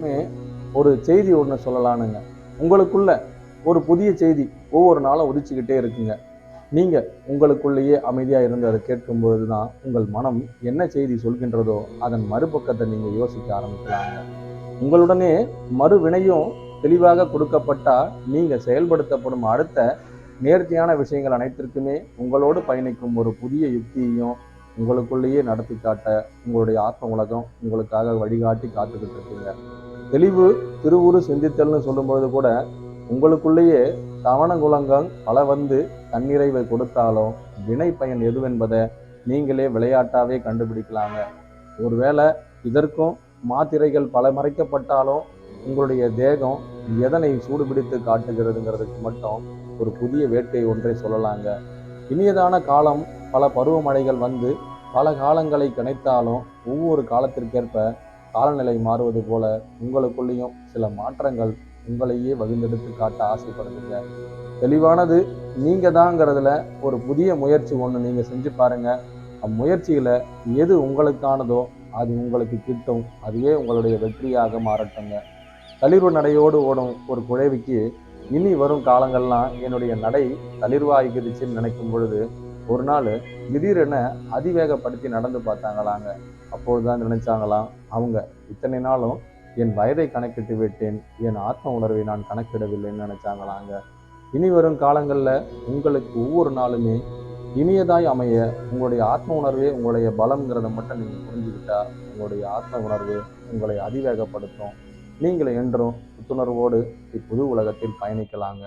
எல்லாருக்குமே ஒரு செய்தி ஒன்று சொல்லலானுங்க. உங்களுக்குள்ள ஒரு புதிய செய்தி ஒவ்வொரு நாளும் உதிச்சுக்கிட்டே இருக்குங்க. நீங்கள் உங்களுக்குள்ளேயே அமைதியாக இருந்து அதை கேட்கும்பொழுது தான் உங்கள் மனம் என்ன செய்தி சொல்கின்றதோ அதன் மறுபக்கத்தை நீங்கள் யோசிக்க ஆரம்பிக்கலாங்க. உங்களுடனே மறுவினையும் தெளிவாக கொடுக்கப்பட்டால் நீங்கள் செயல்படுத்தப்படும் அடுத்த நேர்த்தியான விஷயங்கள் அனைத்திற்குமே உங்களோடு பயணிக்கும் ஒரு புதிய யுக்தியையும் உங்களுக்குள்ளேயே நடத்தி காட்ட உங்களுடைய ஆத்ம உலகம் உங்களுக்காக வழிகாட்டி காத்துக்கிட்டு இருக்குங்க. தெளிவு திருவுரு சிந்தித்தல்னு சொல்லும்பொழுது கூட உங்களுக்குள்ளேயே தவணகுலங்கள் பல வந்து தன்னிறைவை கொடுத்தாலும் வினை பயன் எதுவென்பதை நீங்களே விளையாட்டாவே கண்டுபிடிக்கலாங்க. ஒருவேளை இதற்கும் மாத்திரைகள் பல மறைக்கப்பட்டாலும் உங்களுடைய தேகம் எதனை சூடுபிடித்து காட்டுகிறதுங்கிறதுக்கு மட்டும் ஒரு புதிய வேட்கை ஒன்றை சொல்லலாங்க. இனியதான காலம் பல பருவமழைகள் வந்து பல காலங்களை கிடைத்தாலும் ஒவ்வொரு காலத்திற்கேற்ப காலநிலை மாறுவது போல உங்களுக்குள்ளேயும் சில மாற்றங்கள் உங்களையே வகுந்தெடுத்து காட்ட ஆசைப்படுதுங்க. தெளிவானது நீங்கள் தாங்கிறதுல ஒரு புதிய முயற்சி ஒன்று நீங்கள் செஞ்சு பாருங்கள் அம்முயற்சியில் எது உங்களுக்கானதோ அது உங்களுக்கு கிட்டும். அதுவே உங்களுடைய வெற்றியாக மாறட்டுங்க. தளிர்வு நடையோடு ஓடும் ஒரு குழவிக்கு இனி வரும் காலங்கள்லாம் என்னுடைய நடை தளிர்வாய்க்குதுச்சுன்னு நினைக்கும் பொழுது ஒரு நாள் திடீரென அதிவேகப்படுத்தி நடந்து பார்த்தாங்களாங்க. அப்பொழுது தான் நினைச்சாங்களாம் அவங்க இத்தனை நாளும் என் வயதை கணக்கிட்டு விட்டேன் என் ஆத்ம உணர்வை நான் கணக்கிடவில்லைன்னு நினைச்சாங்களாங்க. இனி வரும் காலங்களில் உங்களுக்கு ஒவ்வொரு நாளுமே இனியதாய் அமைய உங்களுடைய ஆத்ம உணர்வே உங்களுடைய பலம்ங்கிறத மட்டும் நீங்கள் புரிஞ்சுக்கிட்டா உங்களுடைய ஆத்ம உணர்வு உங்களை அதிவேகப்படுத்தும். நீங்கள் என்றும் புத்துணர்வோடு இப்புது உலகத்தில் பயணிக்கலாங்க.